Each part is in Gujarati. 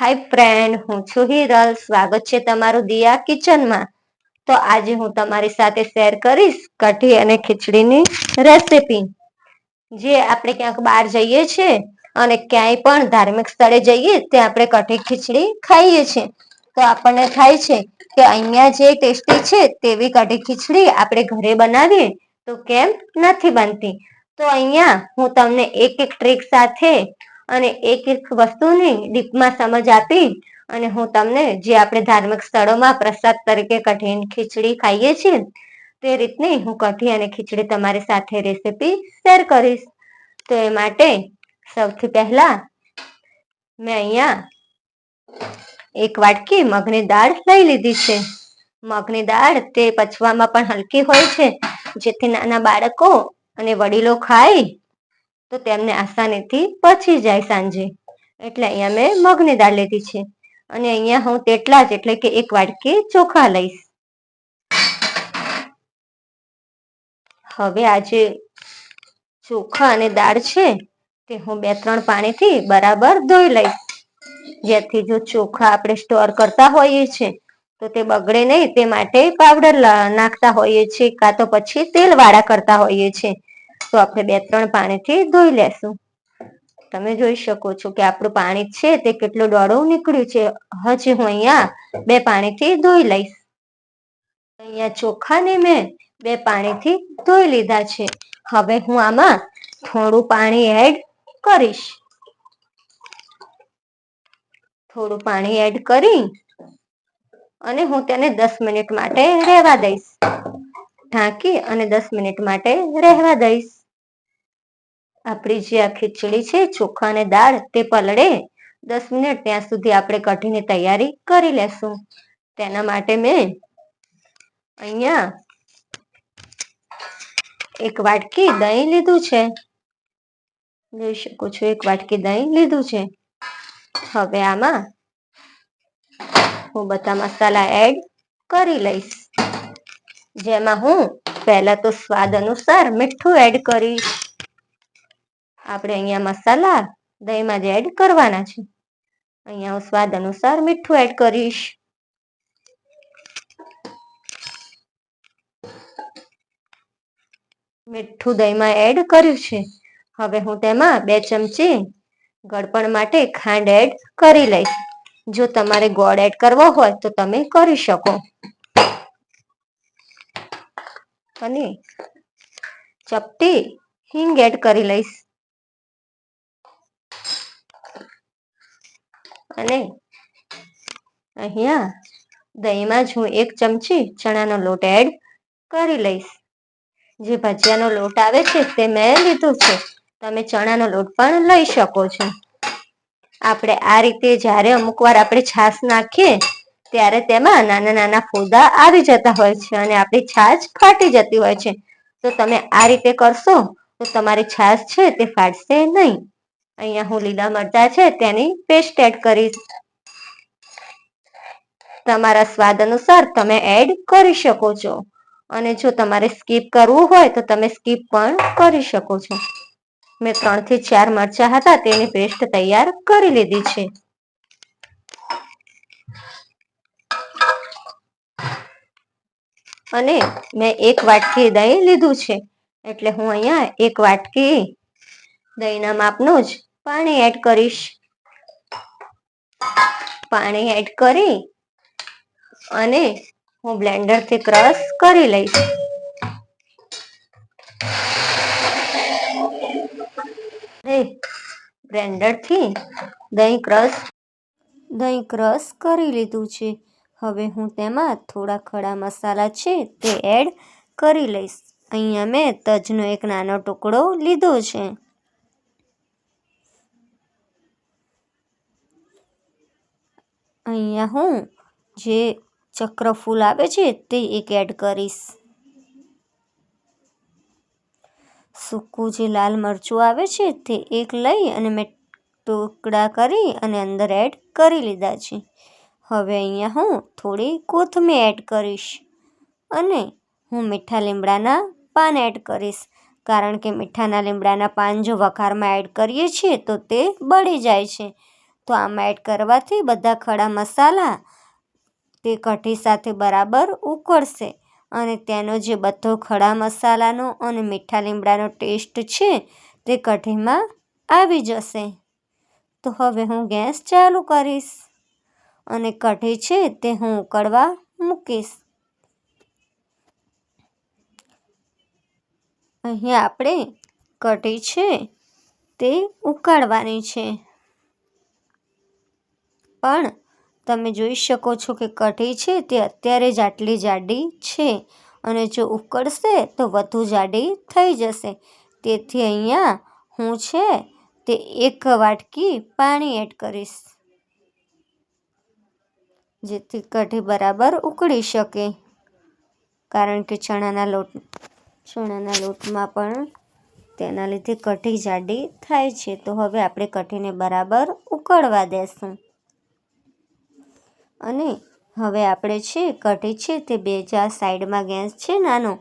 હાય ફ્રેન્ડ હું છું હિરલ. સ્વાગત છે તમારું દિયા કિચનમાં. તો આજે હું તમારી સાથે શેર કરીશ કઢી અને ખીચડીની રેસીપી જે આપણે ક્યાંક બહાર જઈએ છીએ અને ક્યાંય પણ ધાર્મિક સ્થળે જઈએ, ત્યાં આપણે કઢી ખીચડી ખાઈએ છીએ. તો આપણને થાય છે કે અહીંયા જે ટેસ્ટી છે તેવી કઢી ખીચડી આપણે ઘરે બનાવીએ તો કેમ નથી બનતી? તો અહીંયા હું તમને એક એક ટ્રીક સાથે અને એક એક વસ્તુની ડીપમાં સમજ આપી અને હું તમને જે આપણે ધાર્મિક સ્થળોમાં પ્રસાદ તરીકે કઢી ખીચડી ખાઈએ છીએ, તે રીતની હું કઢી અને ખીચડી તમારી સાથે રેસીપી શેર કરીશ. તો એ માટે સૌથી પહેલા મેં અહીંયા એક વાટકી મગની દાળ લઈ લીધી છે. મગની દાળ તે પચવામાં પણ હલકી હોય છે, જેથી નાના બાળકો અને વડીલો ખાય તો તેમને આસાનીથી પચી જાય સાંજે. એટલે અહીંયા મેં મગની દાળ લીધી છે. અને અહીંયા હું તેટલા જ એટલે કે એક વાટકી ચોખા લઈશ. હવે આજે ચોખા અને દાળ છે, તે હું બે ત્રણ પાણીથી બરાબર ધોઈ લઈશ. જેથી જો ચોખા આપણે સ્ટોર કરતા હોઈએ છીએ તો તે બગડે નહીં. તે માટે પાવડર નાખતા હોઈએ છીએ કાં તો પછી તેલ વાળા કરતા હોઈએ છીએ તો આપણે બે ત્રણ પાણીથી ધોઈ લેશું. તમે જોઈ શકો છો કે આપણું પાણી છે તે કેટલું ડોળું નીકળ્યું છે. હજી હું અહીંયા બે પાણીથી ધોઈ લઈશ. અહીંયા ચોખાને મેં બે પાણીથી ધોઈ લીધા છે. હવે હું આમાં થોડું પાણી એડ કરીશ. થોડું પાણી એડ કરી અને હું તેને દસ મિનિટ માટે રહેવા દઈશ. ઢાંકી અને દસ મિનિટ માટે રહેવા દઈશ. આપણી જે આ ખીચડી છે, ચોખા અને દાળ, તે પલળે. દસ મિનિટ ત્યાં સુધી આપણે કઢીની તૈયારી કરી લેશું. તેના માટે મેં અહીંયા એક વાટકી દહીં લીધું છે. જોઈ શકો છો, એક વાટકી દહીં લીધું છે. હવે આમાં હું બધા મસાલા એડ કરી લઈશ. જેમાં હું પહેલા તો સ્વાદ અનુસાર મીઠું એડ કરીશ. આપણે અહીંયા મસાલા દહીંમાં જ એડ કરવાના છે. અહીંયા હું સ્વાદ અનુસાર મીઠું એડ કરીશ. મીઠું દહીંમાં એડ કર્યું છે. હવે હું તેમાં બે ચમચી ગળપણ માટે ખાંડ એડ કરી લઈશ. જો તમારે ગોળ એડ કરવો હોય તો તમે કરી શકો. અને ચપટી હિંગ એડ કરી લઈશ. અને અહીંયા દહીંમાં જ હું એક ચમચી ચણાનો લોટ એડ કરી લઈશ. જે ભજીયાનો લોટ આવે છે તે મેં લીધો છે. તમે ચણાનો લોટ પણ લઈ શકો છો. આપણે આ રીતે જ્યારે અમુક વાર આપણે છાશ નાખીએ, ત્યારે તેમાં નાના નાના ફોદા આવી જતા હોય છે અને આપણી છાશ ફાટી જતી હોય છે. તો તમે આ રીતે કરશો તો તમારી છાશ છે તે ફાટશે નહીં. અહીંયા હું લીલા મરચા છે તેની પેસ્ટ એડ કરીશ. તમારા સ્વાદ અનુસાર તમે એડ કરી શકો છો. અને જો તમારે સ્કીપ કરવું હોય તો તમે સ્કીપ પણ કરી શકો છો. મેં ત્રણથી ચાર મરચા હતા તેની પેસ્ટ તૈયાર કરી લીધી છે. અને મેં એક વાટકી દહીં લીધું છે. એટલે હું અહીંયા એક વાટકી દહીંના માપનું જ પાણી એડ કરીશ. પાણી એડ કરી અને હું બ્લેન્ડરથી ક્રશ કરી લઈશ. બ્લેન્ડરથી દહીં ક્રશ દહીં ક્રશ કરી લીધું છે. હવે હું તેમાં થોડા ખડા મસાલા છે તે એડ કરી લઈશ. અહીંયા મેં તજનો એક નાનો ટુકડો લીધો છે. અહીંયા હું જે ચક્રફૂલ આવે છે તે એક એડ કરીશ. સૂકું જે લાલ મરચું આવે છે તે એક લઈ અને મેં ટુકડા કરી અને અંદર એડ કરી લીધા છે. હવે અહીંયા હું થોડી કોથમીર એડ કરીશ અને હું મીઠા લીમડાના પાન એડ કરીશ. કારણ કે મીઠાના લીમડાના પાન જો વઘારમાં એડ કરીએ છીએ તો તે બળી જાય છે. તો આમાં એડ કરવાથી બધા ખડા મસાલા તે કઢી સાથે બરાબર ઉકળશે. અને તેનો જે બધો ખડા મસાલાનો અને મીઠા લીમડાનો ટેસ્ટ છે તે કઢીમાં આવી જશે. તો હવે હું ગેસ ચાલુ કરીશ અને કઢી છે તે હું ઉકળવા મૂકીશ. અહીંયા આપણે કઢી છે તે ઉકાળવાની છે. પણ તમે જોઈ શકો છો કે કઢી છે તે અત્યારે જ આટલી જાડી છે અને જો ઉકળશે તો વધુ જાડી થઈ જશે. તેથી અહીંયા હું છે તે એક વાટકી પાણી એડ કરીશ, જેથી કઢી બરાબર ઉકળી શકે. કારણ કે ચણાના લોટ, ચણાના લોટમાં પણ તેના લીધે કઢી જાડી થાય છે. તો હવે આપણે કઢીને બરાબર ઉકળવા દેશું. અને હવે આપણે છે, કઢી છે તે બે ચાર સાઈડમાં ગેસ છે નાનો,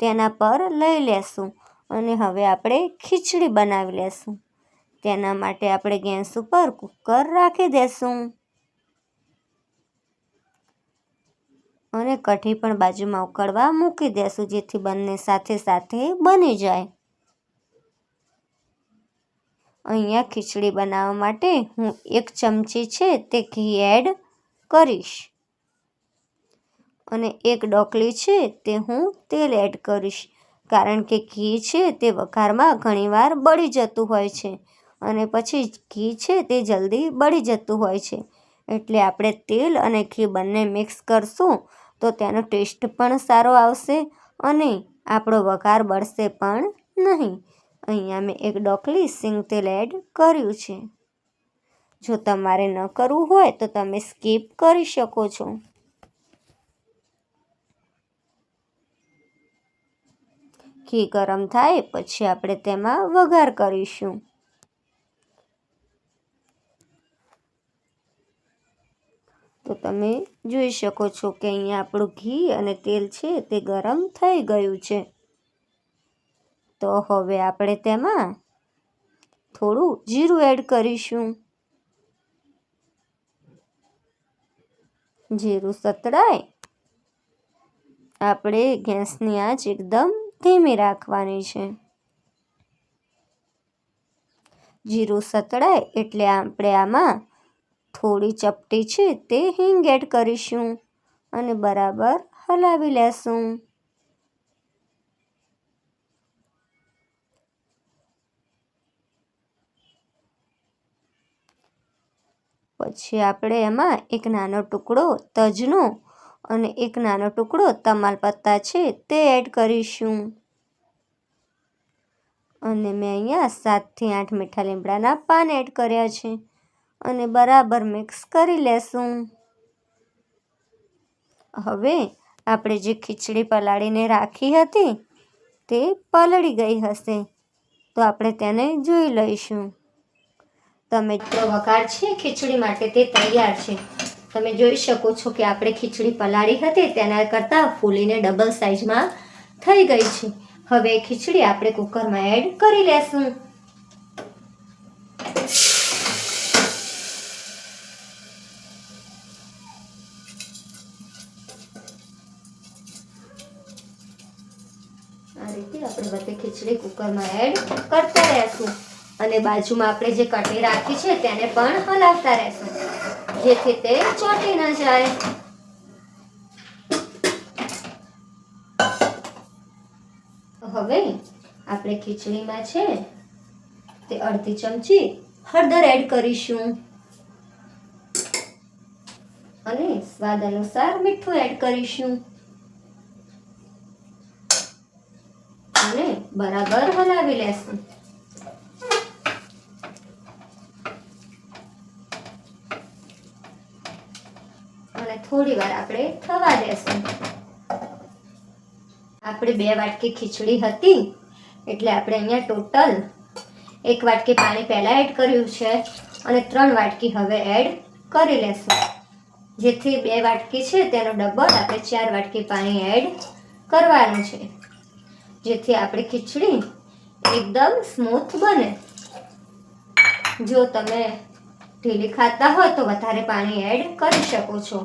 તેના પર લઈ લેશું. અને હવે આપણે ખીચડી બનાવી લેશું. તેના માટે આપણે ગેસ ઉપર કુકર રાખી દેશું. અને કઢી પણ બાજુમાં ઉકળવા મૂકી દેશું, જેથી બંને સાથે સાથે બની જાય. અહીંયા ખીચડી બનાવવા માટે હું એક ચમચી છે તે ઘી એડ કરીશ. અને એક ડોકલી છે તે હું તેલ એડ કરીશ. કારણ કે ઘી છે તે વઘારમાં ઘણીવાર બળી જતું હોય છે. અને પછી ઘી છે તે જલ્દી બળી જતું હોય છે. એટલે આપણે તેલ અને ઘી બંને મિક્સ કરશું તો તેનો ટેસ્ટ પણ સારો આવશે અને આપણો વઘાર બળશે પણ નહીં. અહીંયા મેં એક ડોકલી સિંગ તેલ એડ કર્યું છે. જો તમારે ન કરવું હોય તો તમે સ્કીપ કરી શકો છો. ઘી ગરમ થાય પછી આપણે તેમાં વઘાર કરીશું. તો તમે જોઈ શકો છો કે અહીંયા આપણું ઘી અને તેલ છે તે ગરમ થઈ ગયું છે. તો હવે આપણે તેમાં થોડું જીરું એડ કરીશું. જીરું સતળાય. આપણે ગેસની આંચ એકદમ ધીમી રાખવાની છે. જીરું સતળાય એટલે આપણે આમાં થોડી ચપટી છે તે હિંગ એડ કરીશું અને બરાબર હલાવી લેશું. પછી આપણે એમાં એક નાનો ટુકડો તજનો અને એક નાનો ટુકડો તમાલપત્તા છે તે એડ કરીશું. અને મેં અહીંયા સાતથી આઠ મીઠા લીમડાના પાન એડ કર્યા છે. અને બરાબર મિક્સ કરી લેશું. હવે આપણે જે ખીચડી પલાળીને રાખી હતી તે પલળી ગઈ હશે. તો આપણે તેને જોઈ લઈશું. તમે તો વઘાર છે ખીચડી માટે તે તૈયાર છે. તમે જોઈ શકો છો કે આપણે ખીચડી પલાળી હતી, તેના કરતાં ફૂલીને ડબલ સાઇઝમાં થઈ ગઈ છે. હવે ખીચડી આપણે કુકરમાં એડ કરી લેશું. આ રીતે આપણે બધી ખીચડી કુકરમાં એડ કરતા રહેશું. અને બાજુમાં આપણે જે કટી રાખી છે તેને પણ હલાવતા રહેશું, જેથી તે ચોટી ન જાય. હવે આપણે ખીચડીમાં છે તે અડધી ચમચી હળદર એડ કરીશું. અને સ્વાદ અનુસાર મીઠું એડ કરીશું. અને બરાબર હલાવી લેશું અને થોડી આપણે થવા દેશું. આપણે બે વાટકી ખીચડી હતી, એટલે આપણે અહીંયા ટોટલ એક વાટકી પાણી પહેલાં એડ કર્યું છે અને ત્રણ વાટકી હવે એડ કરી લેશું. જેથી બે વાટકી છે તેનો ડબલ આપણે ચાર વાટકી પાણી એડ કરવાનું છે. જેથી આપણી ખીચડી એકદમ સ્મૂથ બને. જો તમે ઢીલી ખાતા હોય તો વધારે પાણી એડ કરી શકો છો.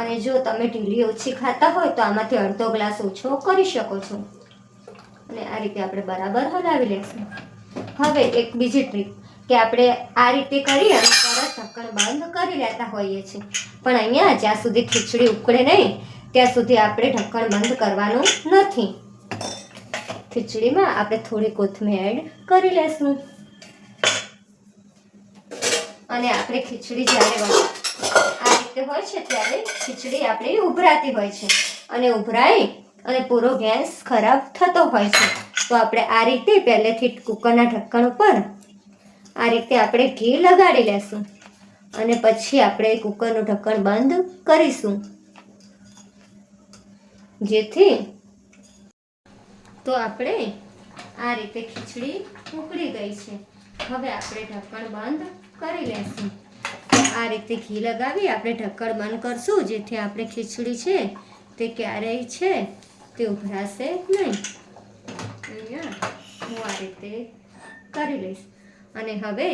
અને જો તમે ઢીલી ઓછી ખાતા હોય તો આમાંથી અડધો ગ્લાસ ઓછો કરી શકો છો. અને આ રીતે આપણે બરાબર હલાવી લેશું. હવે એક બીજી ટ્રીક, કે આપણે આ રીતે કરી અને તરત ઢક્કણ બંધ કરી લેતા હોઈએ છીએ. પણ અહીંયા જ્યાં સુધી ખીચડી ઉકળે નહીં, ત્યાં સુધી આપણે ઢક્કણ બંધ કરવાનું નથી. ખીચડીમાં આપણે થોડી કોથમીર એડ કરી લેશું. અને આપણે ખીચડી જ્યારે વઘાર- હોય છે ત્યારે ખીચડી આપણી ઉભરાતી હોય છે. અને ઉભરાઈ અને પૂરો ગેસ ખરાબ થતો હોય છે. તો આપણે આ રીતે પહેલેથી કુકરના ઢક્કણ ઉપર આ રીતે આપણે ઘી લગાડી લેશું. અને પછી આપણે કુકરનું ઢક્કણ બંધ કરીશું. જેથી તો આપણે આ રીતે ખીચડી ઉકળી ગઈ છે. હવે આપણે ઢક્કણ બંધ કરી લેશું. આ રીતે ઘી લગાવી આપણે ઢક્કણ બંધ કરશું. જેથી આપણે ખીચડી છે તે ક્યારેય છે તે ઉભરાશે નહીં. અહીંયા હું આ રીતે કરી લઈશ. અને હવે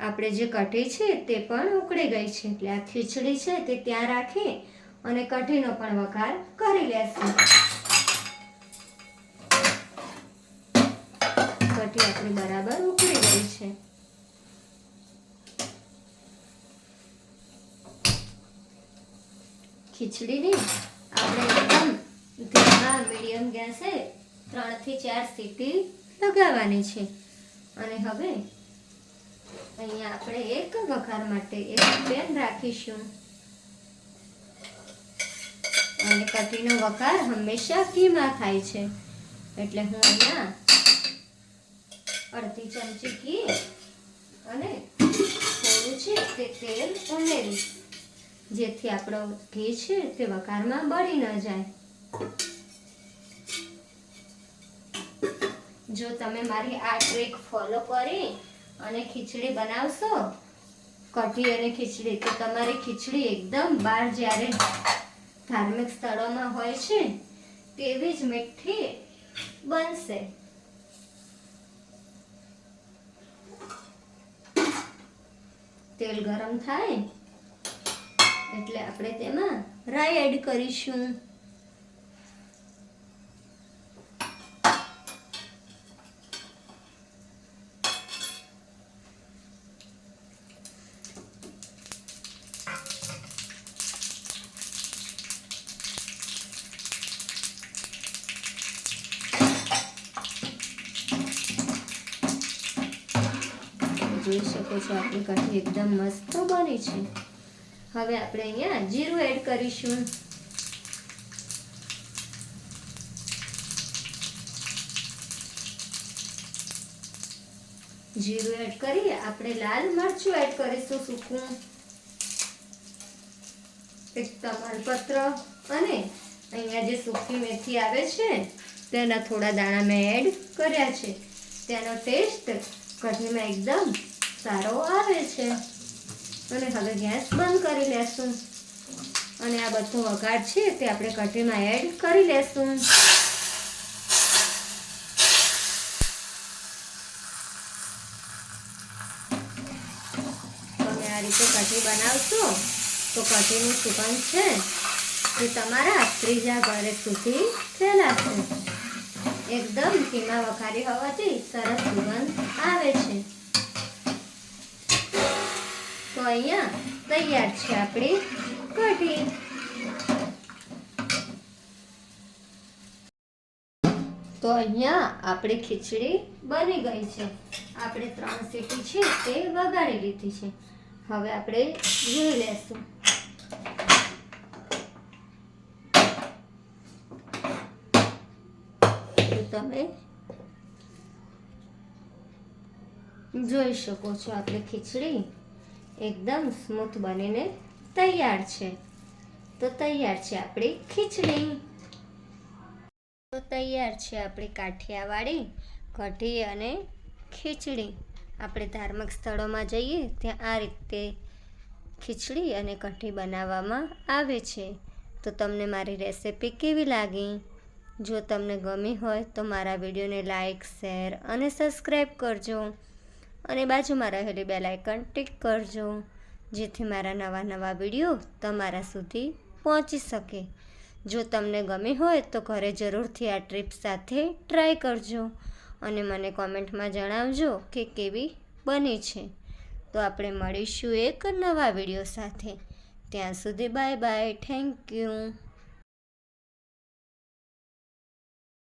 આપણે જે કઢી છે તે પણ ઉકળી ગઈ છે. એટલે આ ખીચડી છે તે ત્યાં રાખી અને કઢીનો પણ વઘાર કરી લેશું. કઢી આપણી બરાબર ઉકળી ગઈ છે. ખીચડીની આપણે એકદમ ધીમા મીડિયમ ગેસે ત્રણથી ચાર સીટી લગાવવાની છે. અને હવે અહીંયા આપણે એક વઘાર માટે એક પેન રાખીશું. અને કઢીનો વઘાર હંમેશા ઘીમાં થાય છે. એટલે હું અહીંયા અડધી ચમચી ઘી અને થોડું છે તે તેલ ઉમેરીશ. જેથી આપણો ઘી છે તે વઘારમાં બળી ન જાય. જો તમે મારી આ ટ્રીક ફોલો કરી અને ખીચડી બનાવશો, કઢી અને ખીચડી, તો તમારી ખીચડી એકદમ બહાર જ્યારે ધાર્મિક સ્થળોમાં હોય છે, તેવી જ મીઠી બનશે. તેલ ગરમ થાય એટલે આપણે તેમાં રાઈ એડ કરીશું. જોઈ શકો છો આપણી કાઠી એકદમ મસ્ત બની છે. હવે આપણે અહીંયા જીરું એડ કરીશું. જીરું એડ કરી આપણે લાલ મરચું એડ કરીશું સૂકું. એક તમાલપત્ર અને અહીંયા જે સૂકી મેથી આવે છે, તેના થોડા દાણા મેં એડ કર્યા છે. તેનો ટેસ્ટ કઢીમાં એકદમ સારો આવે છે. અને હવે ગેસ બંધ કરી લેશું. અને આ બધો વઘાર છે તે આપણે કઢીમાં એડ કરી લેશું. તમે આ રીતે કઢી બનાવશો તો કઢીનું સુગંધ છે તે તમારા ત્રીજા ઘરે સુધી ફેલાશે. એકદમ ધીમા વઘારી હોવાથી સરસ સુગંધ આવે છે. અહીંયા તૈયાર છે આપણી કઢી. તો અહીંયા આપણી ખીચડી બની ગઈ છે. આપણે ત્રણ સીટી છે તે વગાડી લીધી છે. હવે આપણે જોઈ લેશું. તમે જોઈ શકો છો આપણે ખીચડી. એકદમ સ્મૂથ બનીને તૈયાર છે. તો તૈયાર છે આપણી ખીચડી. તો તૈયાર છે આપણી કાઠિયાવાડી કઢી અને ખીચડી. આપણે ધાર્મિક સ્થળોમાં જઈએ ત્યાં આ રીતે ખીચડી અને કઢી બનાવવામાં આવે છે. તો તમને મારી રેસિપી કેવી લાગી? જો તમને ગમી હોય તો મારા વિડીયોને લાઈક, શેર અને સબસ્ક્રાઈબ કરજો. અને બાજુમાં રહેલી બેલ આઇકન ટિક કરજો, જેથી મારા નવા નવા વીડિયો તમારા સુધી પહોંચી શકે. જો તમને ગમી હોય તો ઘરે જરૂરથી આ ટ્રીપ સાથે ટ્રાય કરજો અને મને કોમેન્ટમાં જણાવજો કે કેવી બની છે. તો આપણે મળીશું એક નવા વીડિયો સાથે. ત્યાં સુધી બાય બાય, થેન્ક યુ.